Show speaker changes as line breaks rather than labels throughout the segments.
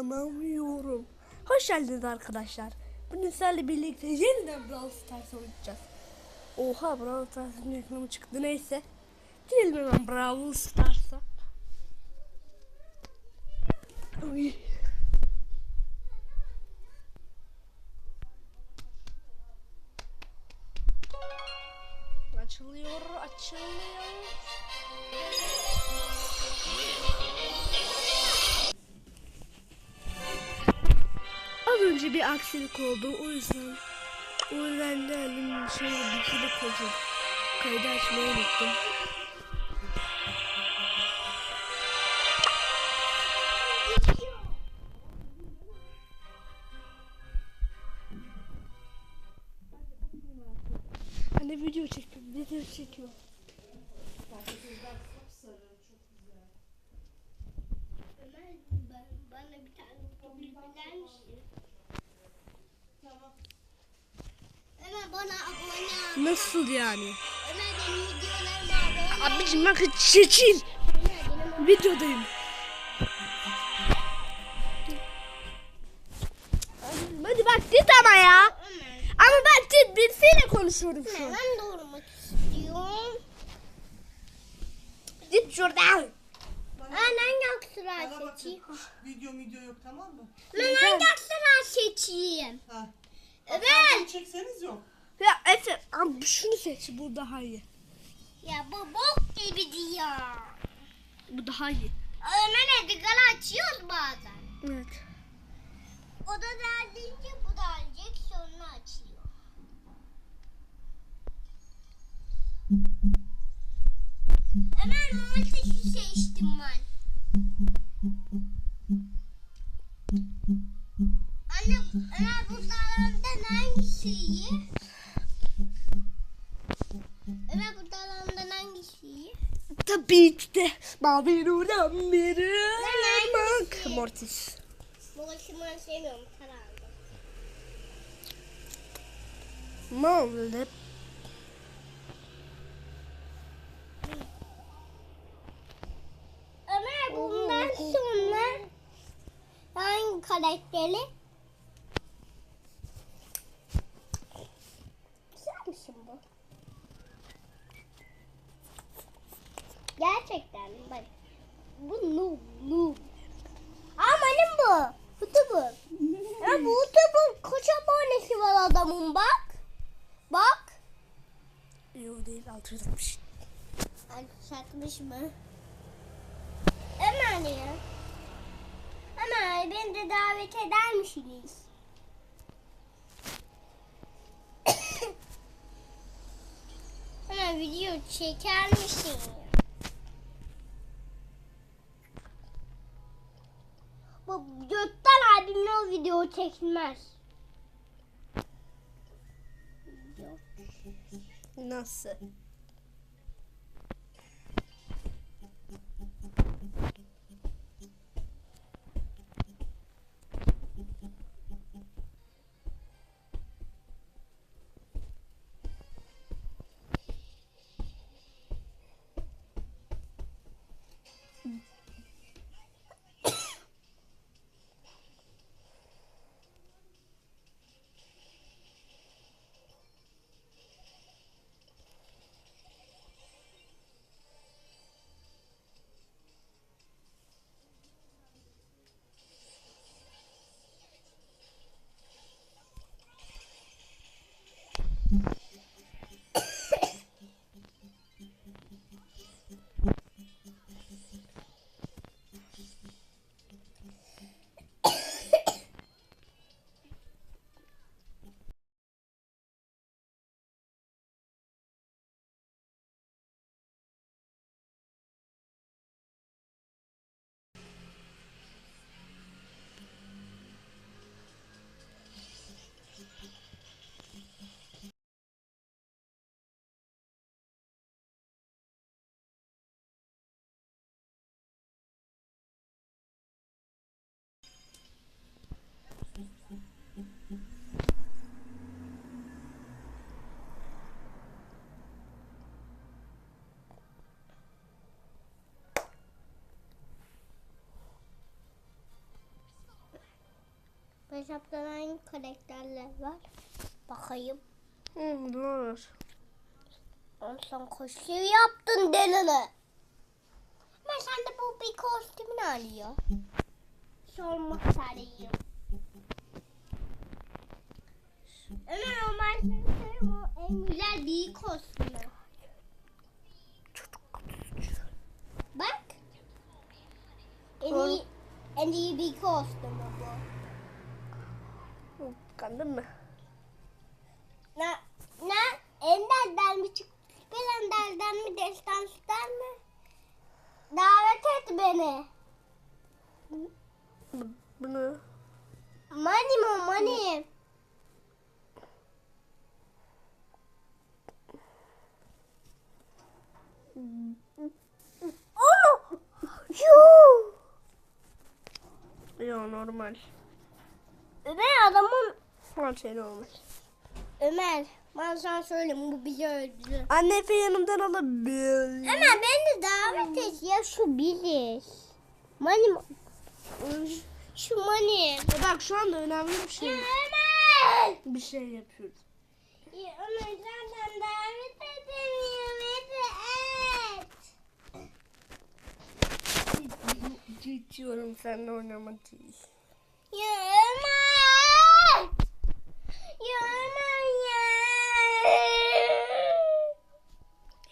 İnanamıyorum. Hoş geldiniz arkadaşlar. Bugün sizlerle birlikte yeniden Brawl Stars oynayacağız. Oha Brawl Stars'ın reklamı çıktı neyse. Girelim hemen Brawl Stars'a. Açılıyor, açılıyor. Önce bir aksilik oldu. O yüzden o yüzden de elim şey bir kilit oldu. Kaydı açmayı unuttum. Hani video çekiyor, video çekiyor.
Ömer ben, bana bir tane otobüs biler misin?
Tamam.
Ömer bana abone ol.
Nasıl yani? Abicim bak çekil. Videodayım. Hadi bak git ama ya. Ama ben git birisiyle konuşuyorum şu an.
ben doğurmak istiyorum.
Git şuradan.
Ben hangi
bak.
seçeyim?
Video video yok tamam mı?
Ben hangi aksıra seçeyim?
Ha.
Evet.
Bak, Çekseniz yok.
Ya Efe abi şunu seç bu daha iyi.
Ya bu bok gibi diyor.
Bu daha iyi.
Ömer Edgar'ı açıyoruz bazen.
Evet.
O da derdince bu da gelecek sonra açılıyor. Ömer multi seçtim ben. Anne Ömer bunlardan hangisi iyi?
De mavi nurdan.
Ben
Bak? Mortis.
Bulaşımı sevmiyorum kararlı.
Mavi.
Ömer bundan sonra hangi karakteri? Güzel misin bu? Gerçekten bak. Bu noob noob. Amanın bu. Kutu bu. Ya bu kutu bu. Kaç abonesi var adamın bak. Bak.
Yok değil 660.
Ay satmış mı? Ömer ya. Ömer beni de davet eder misiniz? Ömer video çeker misin? Bu Gökten abimle o video çekilmez.
Nasıl?
Hesapta hangi karakterler var? Bakayım.
Hı, olur.
Oğlum sen kostüm yaptın delini. Ama sen de bu bir kostümünü alıyor. Sormak sarıyım. Ömer Ömer sen söyle o en güzel bir kostümü. Bak. En iyi, en iyi bir kostümü bu.
Hı, Kandın mı?
Ne? Ne? Ender'den mi çıktı? Ender'den mi? Destans'tan mı? Davet et beni.
Bu, bunu.
Money mo money. Oh! Yuh!
Yo normal.
Ömer adamın
Şey normal.
Ömer ben sana söyleyeyim bu bizi öldürür.
Anne Efe yanımdan alabilir.
Ömer beni de davet et ya şu bilir. Mo- şu money.
Bak şu anda önemli bir şey.
Ya Ömer!
Bir şey yapıyoruz.
Ya Ömer zaten davet edemiyorum. Hadi et.
Geçiyorum seninle oynamak değil.
Ya Ömer!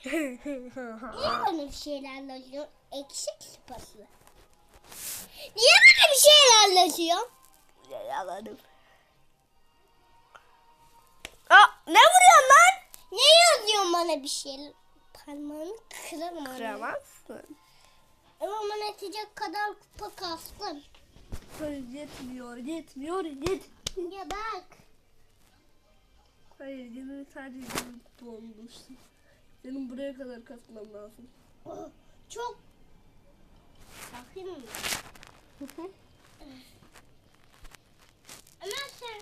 Niye bana bir şeyler anlatıyorsun? Eksik sıpası. Niye bana bir şeyler anlatıyorsun?
Yalanım. Aa, ne vuruyorsun lan?
Ne yazıyorsun bana bir şeyler? Parmağını kırarım. anne.
Kıramazsın.
Ama bana atacak kadar kupa kastım.
Yetmiyor, yetmiyor, yet.
Ya bak.
Hayır yine sadece bir kutu olmuşsun. Senin buraya kadar kasman lazım.
Oh, Çok. Bakayım mı? Ömer sen.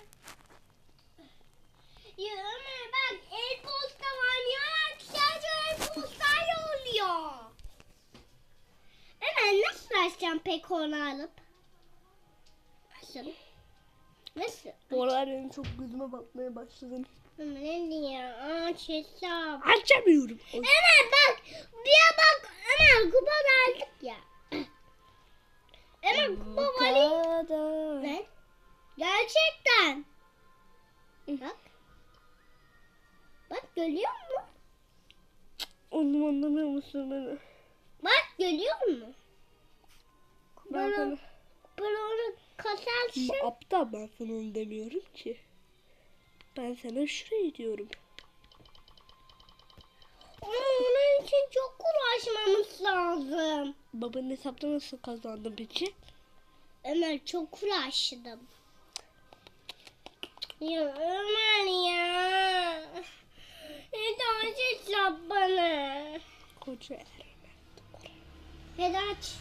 Ya Ömer bak el posta var ya. Sadece el postayla oluyor. Ömer nasıl açacağım pek onu alıp? Nasıl? Nasıl?
Aralar benim çok gözüme batmaya başladın.
Ne diyor? Aç hesap.
Açamıyorum.
Ömer bak. Bir bak. Ömer kupa verdik ya. Ömer kupa var.
kadar.
Ne? Gerçekten. Bak. Bak görüyor musun?
Onu anlamıyor musun beni?
Bak görüyor musun? Bana-. Ben onu kasarsın.
Aptal ben sana onu demiyorum ki. Ben sana şurayı diyorum.
Ama onun için çok uğraşmamız lazım.
Babanın hesapta nasıl kazandın peki?
Ömer çok uğraştım. Ya Ömer ya. Neden hesap bana?
Koca er.
Hadi aç.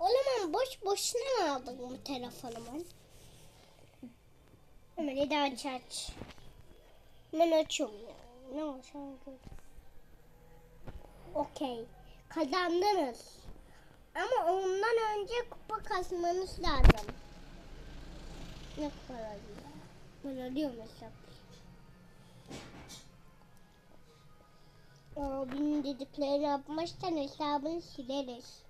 O zaman boş boşuna mı aldın bu telefonumu? Hemen hadi aç aç. Ben açıyorum ya. Ne olacak? Okey. Kazandınız. Ama ondan önce kupa kasmanız lazım. Ne kadar alıyor? Ben alıyorum hesap. Abinin dediklerini yapmazsan hesabını sileriz.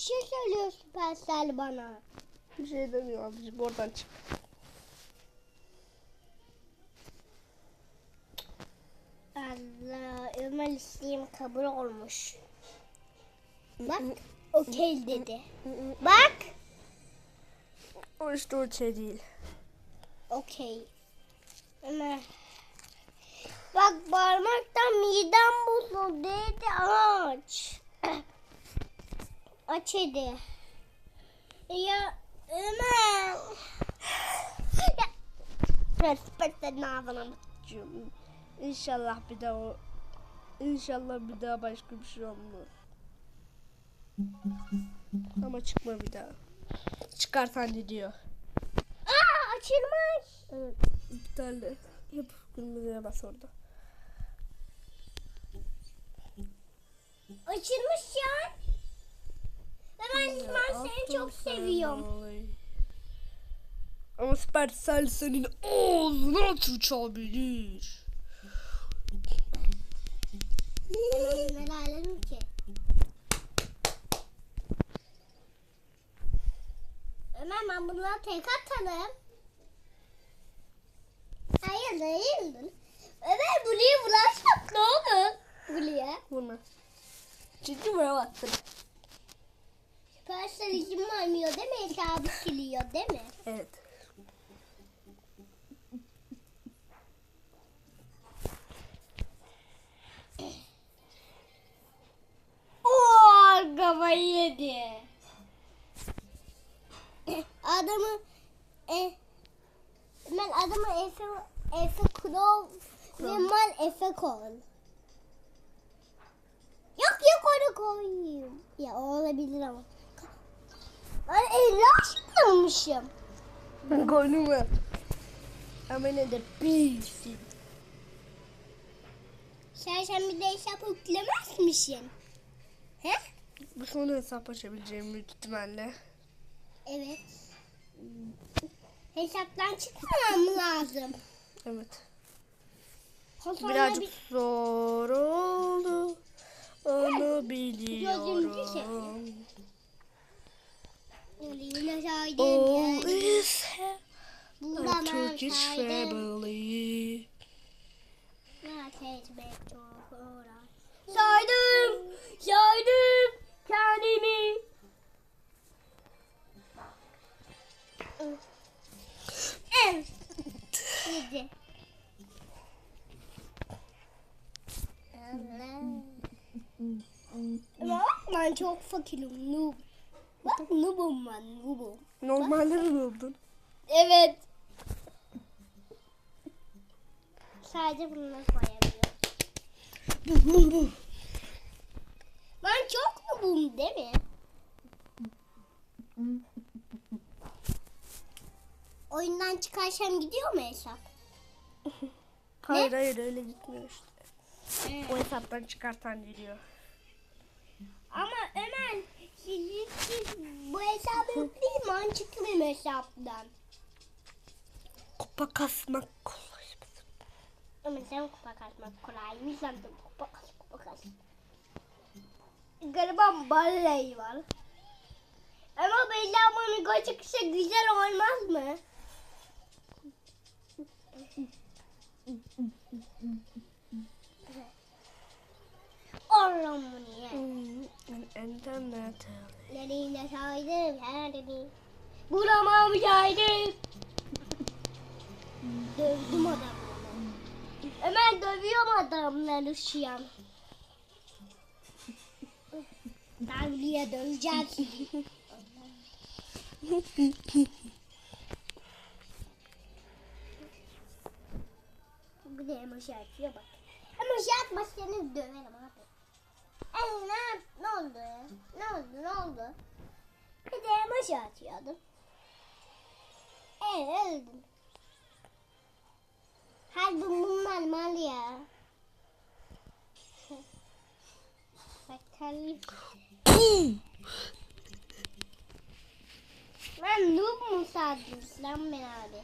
Bir şey söylüyor Supercell bana.
Bir şey demiyor abicim oradan çık.
Allah Ömer isteğim kabul olmuş. Bak okey dedi. Bak
O işte o şey değil.
okey. Ömer. Bak parmaktan midem bozuldu dedi aç aç. Ya Ömer. ya.
Ben, ben senin ağzına bakıyorum. İnşallah bir daha o. İnşallah bir daha başka bir şey olmaz. Ama çıkma bir daha. Çıkar anne diyor.
Aa açılmış.
Evet iptalde. Yap kırmızıya bas orada.
Açılmış ya. Ben, seni çok seviyorum.
Ama Supercell senin ağzına sıçabilir.
Ben ki? Ömer ben bunları tek atalım. Hayır hayır. Ömer buraya bulaşmak ne olur? Buraya.
Vurma. Çünkü buraya baktın.
Süpersel izin vermiyor değil mi? Hesabı siliyor değil mi?
Evet.
Oo kafayı yedi. Adamı e, ben adamı Efe Efe Krov ve mal Efe koy. Yok yok onu koyayım. Ya olabilir ama. Ben elli açmamışım.
Mu? Ama ne de bilsin.
Sen sen bir de hesap yüklemez misin? He?
Bu son hesap açabileceğim büyük ihtimalle.
Evet. Hesaptan çıkmamam mı lazım?
Evet.
Sonra
Birazcık
bir-
zor oldu. Onu biliyorum. All is
Buradan
Turkish family.
Saydım. Saydım. Kendimi. Evet. Ben çok fakirim. Noob. Bak noobum ben noobum.
Normalde mi?
Evet. Sadece bunları koyabiliyorum. Ben çok noobum değil mi? Oyundan çıkarsam gidiyor mu hesap?
Hayır hayır öyle gitmiyor işte. O hesaptan çıkartan geliyor.
Ama Ömer bu hesabı yükleyin ben çıkmayayım hesaptan.
Kupa kasmak kolay.
Ama sen kupa kasmak kolaymış lan da kupa kas kupa kas. Gariban balley var. Ama Bellaman'ın gözükse güzel olmaz mı? Oğlum niye?
İnternet.
Nereye saydım her dedi. Bulamam saydım. Dövdüm adamları. Ömer dövüyorum adamları şu an. Davliye döveceğiz. Bu da emoji atıyor bak. Emoji atmazsanız döverim abi. Ay ne, ne oldu? Ne oldu? Ne oldu? Bir de emoji atıyordum. Evet öldüm. Halbuki bunlar mal ya. Bakalım. Ben noob mu sandınız lan ben abi?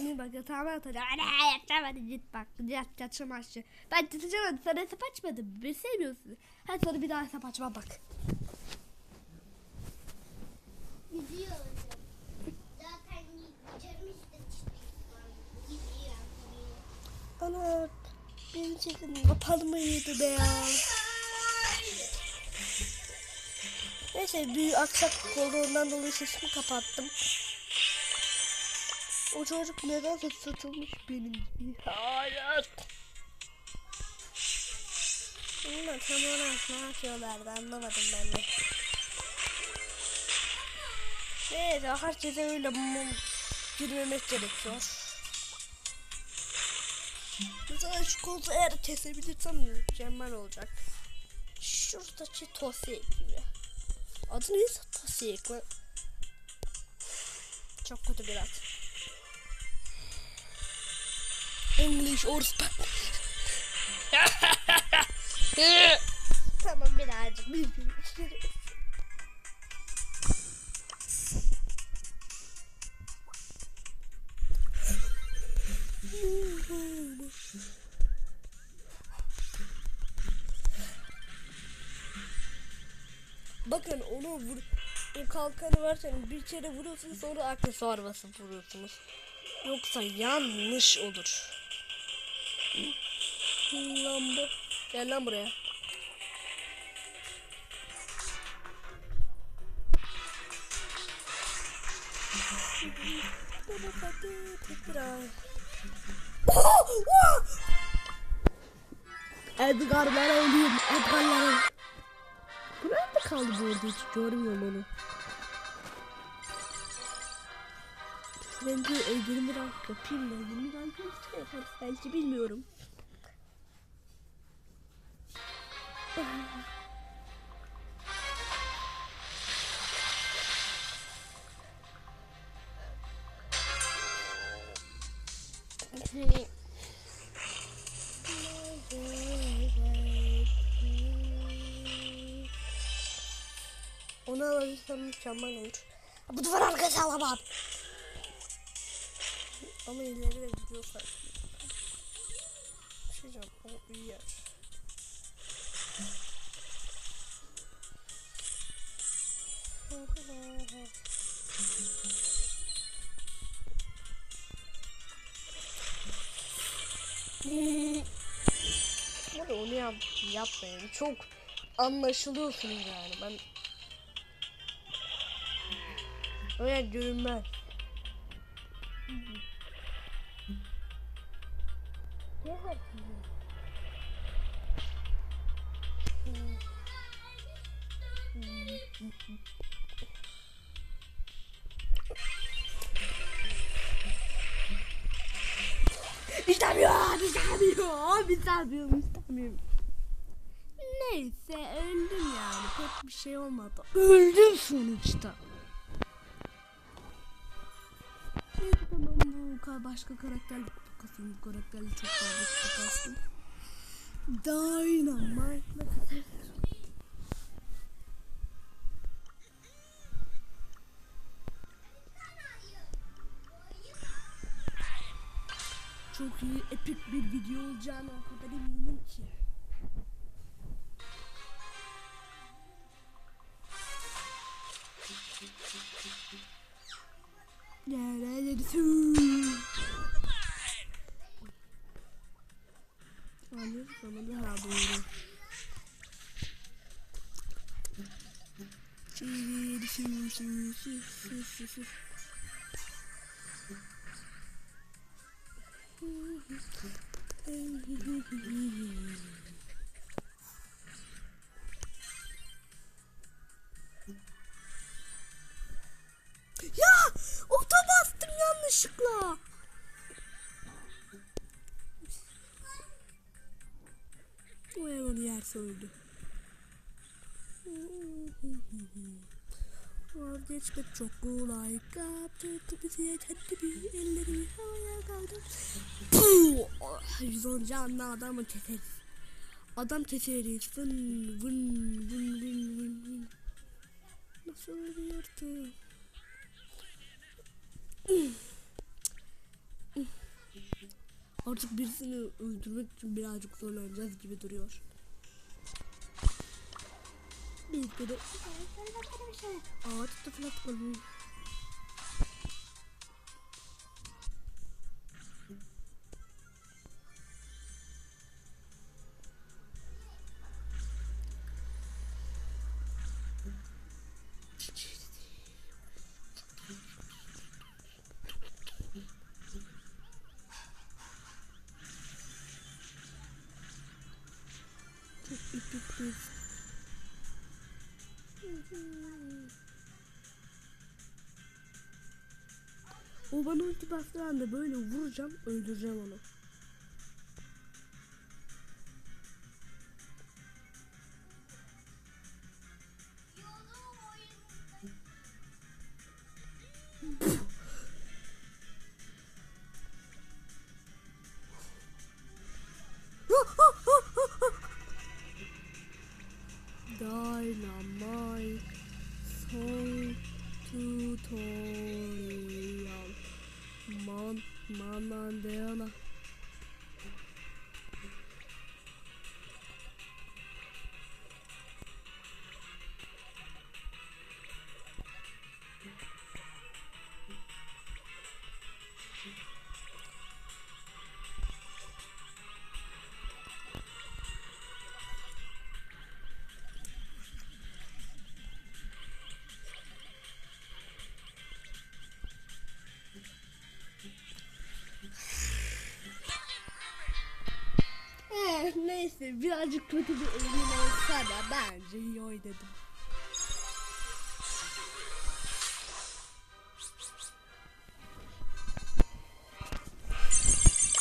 Bir bak yatağıma atacağım. Ana yatacağım hadi git bak. Yat yatacağım aşağı. Ben yatacağım hadi sana hesap açmadım. Beni sevmiyorsun. Hadi sonra bir daha hesap açma bak.
Gidiyorum. Zaten. Gidiyorum.
Ana beni çekin. Kapalı mıydı be ya? Neyse bir aksaklık oldu ondan dolayı sesimi kapattım. O çocuk nedense satılmış benim gibi. Hayır. Bunlar tam olarak ne yapıyorlardı anlamadım ben de. Neyse herkese öyle mum girmemek gerekiyor. Mesela şu kolu eğer kesebilirsem mükemmel olacak. Şuradaki Tosek gibi. Adı neyse Tosek mi? Çok kötü bir at. English or Spanish. tamam birazcık birbirimizi Bakın onu vur o kalkanı verseniz bir kere vuruyorsunuz sonra aksesuar basıp vuruyorsunuz. Yoksa yanlış olur. Lan bu. Gel lan buraya. Edgar'lar ölüyor. Edgar'lar Bu nerede kaldı bu arada hiç görmüyorum onu. Bence e, 20 rank yapayım da 20 rank nasıl yaparız belki bilmiyorum. Onu alabilirsem mükemmel olur. Bu duvar arkası alamam. Ama ileri de gidiyor sanki. Bir şey diyeceğim. O iyi yer. Burada onu yap yapmayın. Çok anlaşılıyorsunuz yani. Ben öyle görünmez. Neyse öldüm yani pek bir şey olmadı. Öldüm sonuçta. Neyse tamam bu ka- başka karakter kasım bu karakterle çok fazla kutu kastım. Dynamite'la. Çok iyi epik bir video olacağını o kadar eminim ki. Neredesin? Anne sonunda ha doğru. Sür, sür, sür, sür, sür, sür, sür. Ya öldü. Vazgeçmek çok kolay. Bizi yeterli bir ellerimi havaya kaldır. Puh! 110 canlı adamı keseriz. Adam keseriz. Vın vın vın vın vın vın. Nasıl ölüyordu? Artık birisini öldürmek için birazcık zorlanacağız gibi duruyor. Bir kere ağaç da fırlatmadım. Çok O bana ulti bastığı anda böyle vuracağım, öldüreceğim onu. Neyse birazcık kötü bir oyun olsa da bence iyi oynadım.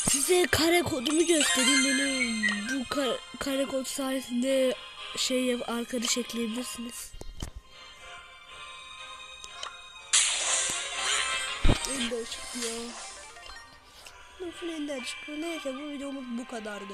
Size kare kodumu göstereyim benim bu kare, kare kod sayesinde şey yap arkadaş ekleyebilirsiniz. Ender çıkıyor. Nasıl ender çıkıyor? Neyse bu videomuz bu kadardı.